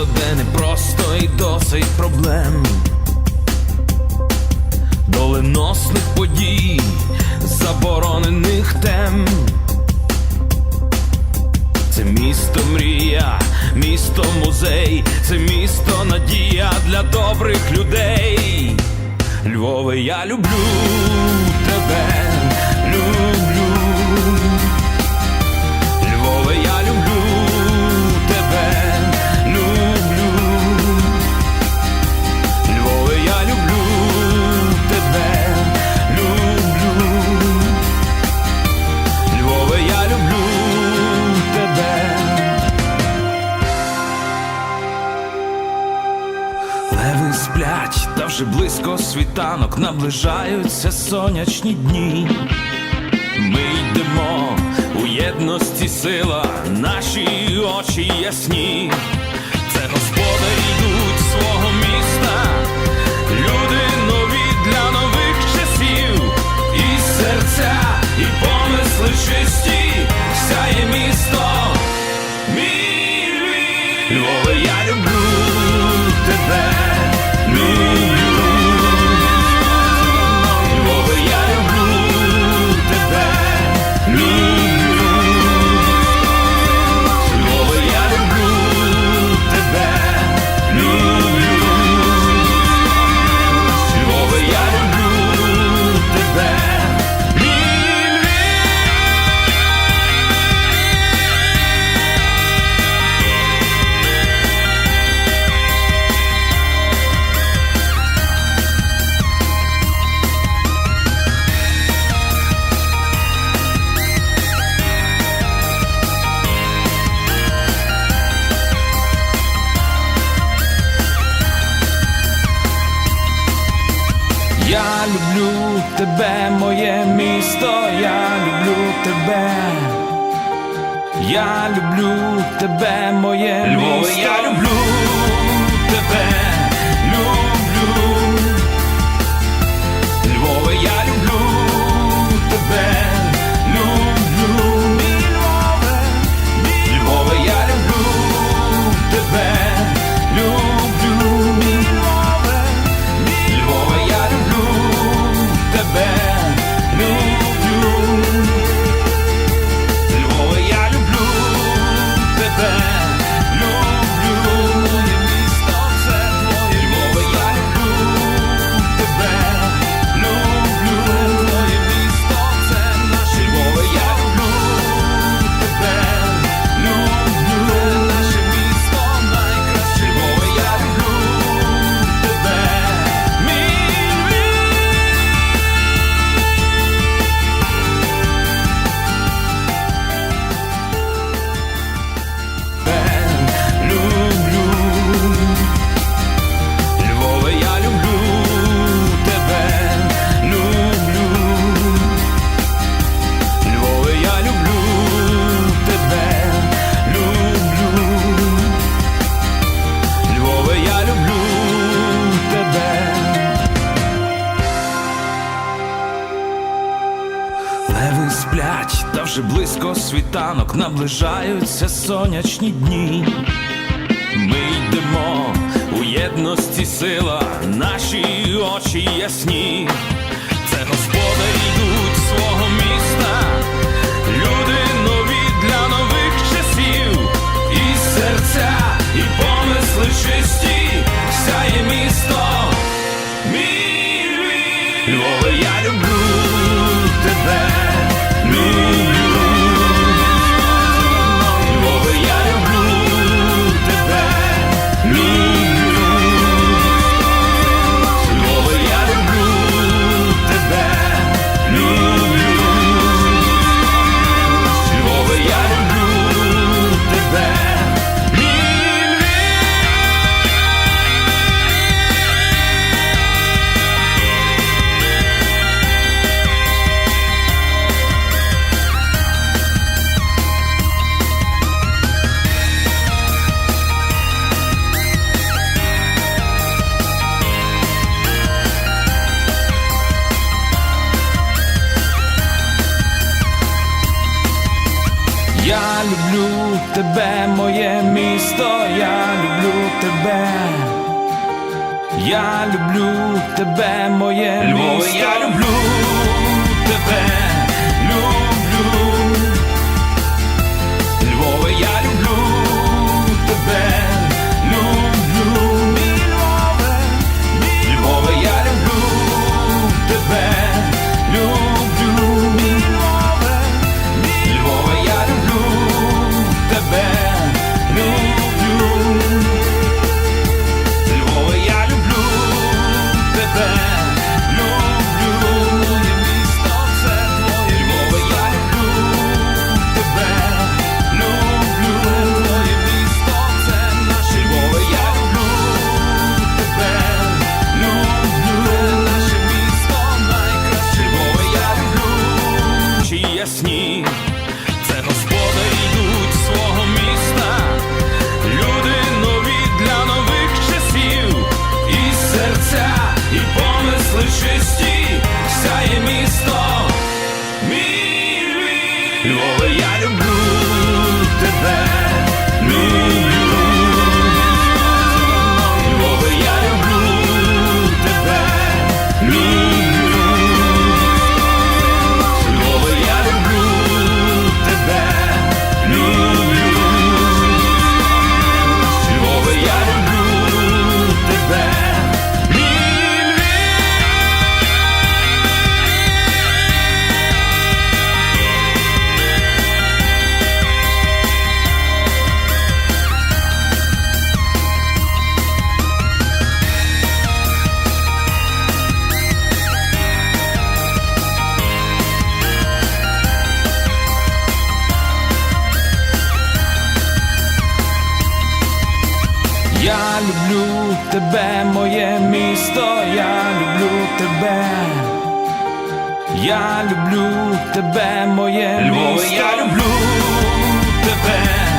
місто, де непросто і досить проблем, доленосних подій, заборонених тем. Це місто мрія, місто музей, це місто надія для добрих людей. Львове, я люблю тебе. сплять, та вже близько світанок наближаються сонячні дні. Ми йдемо у єдності сила, наші очі ясні, це Господа йдуть. люблю тебе, моє місто, я люблю тебе, я люблю тебе, моє Львове, місто. я люблю тебе. сплять, та вже близько світанок наближаються сонячні дні. Ми йдемо у єдності сила, наші очі ясні. Тебе, моє місто, я люблю тебе. Я люблю тебе, моє Львове, місто. я люблю тебе, ясні, це господи йдуть свого міста. Люди нові для нових часів, і серця, і помисли чисті, тебе, моє місто, я люблю тебе, я люблю тебе, моє Львове, місто. я люблю тебе.